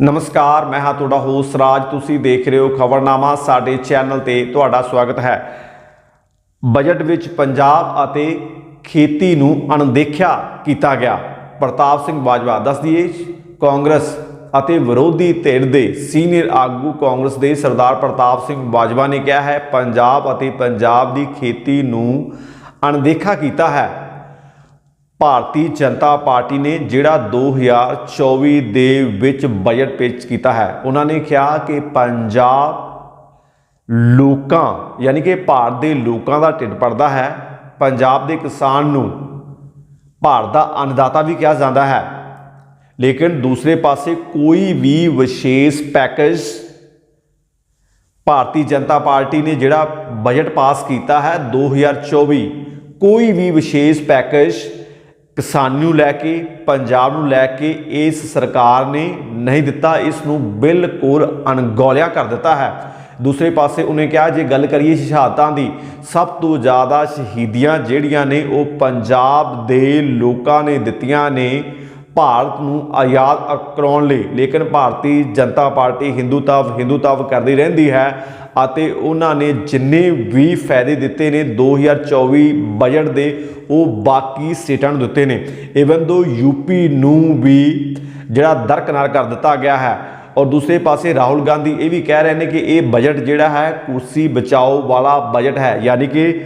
ਨਮਸਕਾਰ, ਮੈਂ ਹਾਂ ਤੁਹਾਡਾ ਹੋਸਟ ਰਾਜ। ਤੁਸੀਂ ਦੇਖ ਰਹੇ ਹੋ ਖਬਰਨਾਮਾ, ਸਾਡੇ ਚੈਨਲ ਤੇ ਤੁਹਾਡਾ ਸਵਾਗਤ ਹੈ। ਬਜਟ ਵਿੱਚ ਪੰਜਾਬ ਅਤੇ ਖੇਤੀ ਨੂੰ ਅਣਦੇਖਿਆ ਕੀਤਾ ਗਿਆ। ਪ੍ਰਤਾਪ ਸਿੰਘ ਬਾਜਵਾ, ਦੱਸ ਦਈਏ, ਕਾਂਗਰਸ ਅਤੇ ਵਿਰੋਧੀ ਧਿਰ ਦੇ ਸੀਨੀਅਰ ਆਗੂ ਕਾਂਗਰਸ ਦੇ ਸਰਦਾਰ ਪ੍ਰਤਾਪ ਸਿੰਘ ਬਾਜਵਾ ਨੇ ਕਿਹਾ ਹੈ, ਪੰਜਾਬ ਅਤੇ ਪੰਜਾਬ ਦੀ ਖੇਤੀ ਨੂੰ ਅਣਦੇਖਾ ਕੀਤਾ ਹੈ। ਭਾਰਤੀ ਜਨਤਾ ਪਾਰਟੀ ਨੇ ਜਿਹੜਾ 2024 ਦੇ ਵਿੱਚ ਬਜਟ ਪੇਸ਼ ਕੀਤਾ ਹੈ, ਉਹਨਾਂ ਨੇ ਕਿਹਾ ਕਿ ਪੰਜਾਬ ਲੋਕਾਂ, ਯਾਨੀ ਕਿ ਭਾਰਤ ਦੇ ਲੋਕਾਂ ਦਾ ਢਿੱਡ ਪੜਦਾ ਹੈ। ਪੰਜਾਬ ਦੇ ਕਿਸਾਨ ਨੂੰ ਭਾਰਤ ਦਾ ਅੰਨਦਾਤਾ ਵੀ ਕਿਹਾ ਜਾਂਦਾ ਹੈ। ਲੇਕਿਨ ਦੂਸਰੇ ਪਾਸੇ ਕੋਈ ਵੀ ਵਿਸ਼ੇਸ਼ ਪੈਕੇਜ ਭਾਰਤੀ ਜਨਤਾ ਪਾਰਟੀ ਨੇ ਜਿਹੜਾ ਬਜਟ ਪਾਸ ਕੀਤਾ ਹੈ 2024 ਕੋਈ ਵੀ ਵਿਸ਼ੇਸ਼ ਪੈਕੇਜ ਕਿਸਾਨ ਨੂੰ ਲੈ ਕੇ, ਪੰਜਾਬ ਨੂੰ ਲੈ ਕੇ ਇਸ ਸਰਕਾਰ ਨੇ ਨਹੀਂ ਦਿੱਤਾ, ਇਸ ਨੂੰ ਬਿਲਕੁਲ ਅਣਗੌਲਿਆ ਕਰ ਦਿੱਤਾ ਹੈ। ਦੂਸਰੇ ਪਾਸੇ ਉਹਨੇ ਕਿਹਾ, ਜੇ ਗੱਲ ਕਰੀਏ ਸ਼ਹਾਦਤਾਂ ਦੀ, ਸਭ ਤੋਂ ਜ਼ਿਆਦਾ ਸ਼ਹੀਦੀਆਂ ਜਿਹੜੀਆਂ ਨੇ ਉਹ ਪੰਜਾਬ ਦੇ ਲੋਕਾਂ ਨੇ ਦਿੱਤੀਆਂ ਨੇ। ਭਾਰਤ ਨੂੰ ਆਜ਼ਾਦ ਕਰਾਉਣ ਲਈ, ਲੇਕਿਨ ਭਾਰਤੀ ਜਨਤਾ ਪਾਰਟੀ ਹਿੰਦੂਤਵ ਹਿੰਦੂਤਵ ਕਰਦੀ ਰਹਿੰਦੀ ਹੈ ਅਤੇ ਉਹਨਾਂ ਨੇ ਜਿੰਨੇ ਵੀ ਫਾਇਦੇ ਦਿੱਤੇ ਨੇ 2024 ਬਜਟ ਦੇ, ਉਹ ਬਾਕੀ ਸਟੇਟਾਂ ਨੂੰ ਦਿੱਤੇ ਨੇ। ਇਵਨ ਦੋ ਯੂਪੀ ਨੂੰ ਵੀ ਜਿਹੜਾ ਦਰਕਨਾਰ ਕਰ ਦਿੱਤਾ ਗਿਆ ਹੈ ਔਰ ਦੂਸਰੇ ਪਾਸੇ ਰਾਹੁਲ ਗਾਂਧੀ ਇਹ ਵੀ ਕਹਿ ਰਹੇ ਨੇ ਕਿ ਇਹ ਬਜਟ ਜਿਹੜਾ ਹੈ, ਕੁਰਸੀ ਬਚਾਓ ਵਾਲਾ ਬਜਟ ਹੈ। ਯਾਨੀ ਕਿ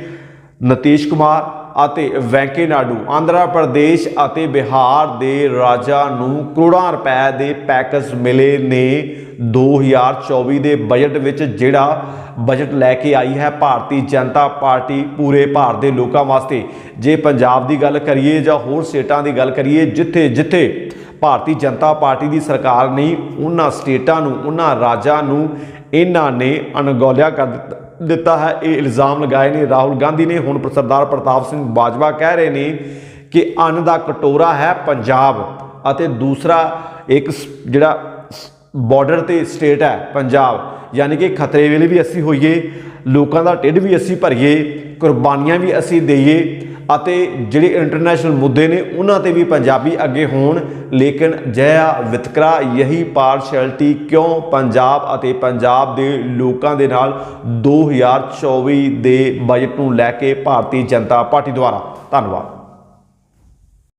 ਨਤੀਸ਼ ਕੁਮਾਰ ਅਤੇ ਵੈਂਕੇ ਨਾਇਡੂ ਆਂਧਰਾ ਪ੍ਰਦੇਸ਼ ਅਤੇ ਬਿਹਾਰ ਦੇ ਰਾਜਾਂ ਨੂੰ ਕਰੋੜਾਂ ਰੁਪਏ ਦੇ ਪੈਕੇਜ ਮਿਲੇ ਨੇ 2024 ਦੇ ਬਜਟ ਵਿੱਚ, ਜਿਹੜਾ ਬਜਟ ਲੈ ਕੇ ਆਈ ਹੈ ਭਾਰਤੀ ਜਨਤਾ ਪਾਰਟੀ ਪੂਰੇ ਭਾਰਤ ਦੇ ਲੋਕਾਂ ਵਾਸਤੇ। ਜੇ ਪੰਜਾਬ ਦੀ ਗੱਲ ਕਰੀਏ ਜਾਂ ਹੋਰ ਸਟੇਟਾਂ ਦੀ ਗੱਲ ਕਰੀਏ, ਜਿੱਥੇ ਜਿੱਥੇ ਭਾਰਤੀ ਜਨਤਾ ਪਾਰਟੀ ਦੀ ਸਰਕਾਰ ਨਹੀਂ, ਉਹਨਾਂ ਸਟੇਟਾਂ ਨੂੰ, ਉਹਨਾਂ ਰਾਜਾਂ ਨੂੰ ਇਹਨਾਂ ਨੇ ਅਣਗੌਲਿਆ ਕਰ ਦਿੱਤਾ ਹੈ। ਇਹ ਇਲਜ਼ਾਮ ਲਗਾਏ ਨੇ। ਰਾਹੁਲ ਗਾਂਧੀ ਨੇ ਹੁਣ ਸਰਦਾਰ ਪ੍ਰਤਾਪ ਸਿੰਘ ਬਾਜਵਾ ਕਹਿ ਰਹੇ ਨੇ ਕਿ ਅੰਨ ਦਾ ਕਟੋਰਾ ਹੈ ਪੰਜਾਬ ਅਤੇ ਦੂਸਰਾ ਇੱਕ ਸ- ਜਿਹੜਾ ਬਾਰਡਰ ਤੇ ਸਟੇਟ ਹੈ ਪੰਜਾਬ। ਯਾਨੀ ਕਿ ਖਤਰੇ ਵੇਲੇ ਵੀ ਅਸੀਂ ਹੋਈਏ, ਲੋਕਾਂ ਦਾ ਢਿੱਡ ਵੀ ਅਸੀਂ ਭਰੀਏ, ਕੁਰਬਾਨੀਆਂ ਵੀ ਅਸੀਂ ਦੇਈਏ। ਅਤੇ ਜਿਹੜੇ ਇੰਟਰਨੈਸ਼ਨਲ ਮੁੱਦੇ ਨੇ, ਉਹਨਾਂ ਤੇ ਵੀ ਪੰਜਾਬੀ ਅੱਗੇ ਹੋਣ। ਲੇਕਿਨ ਜਿਹਾ ਵਿਤਕਰਾ, ਯਹੀ ਪਾਰਸ਼ੈਲਿਟੀ ਕਿਉਂ ਪੰਜਾਬ ਅਤੇ ਪੰਜਾਬ ਦੇ ਲੋਕਾਂ ਦੇ ਨਾਲ 2024 ਦੇ ਬਜਟ ਨੂੰ ਲੈ ਕੇ ਭਾਰਤੀ ਜਨਤਾ ਪਾਰਟੀ ਦੁਆਰਾ? ਧੰਨਵਾਦ।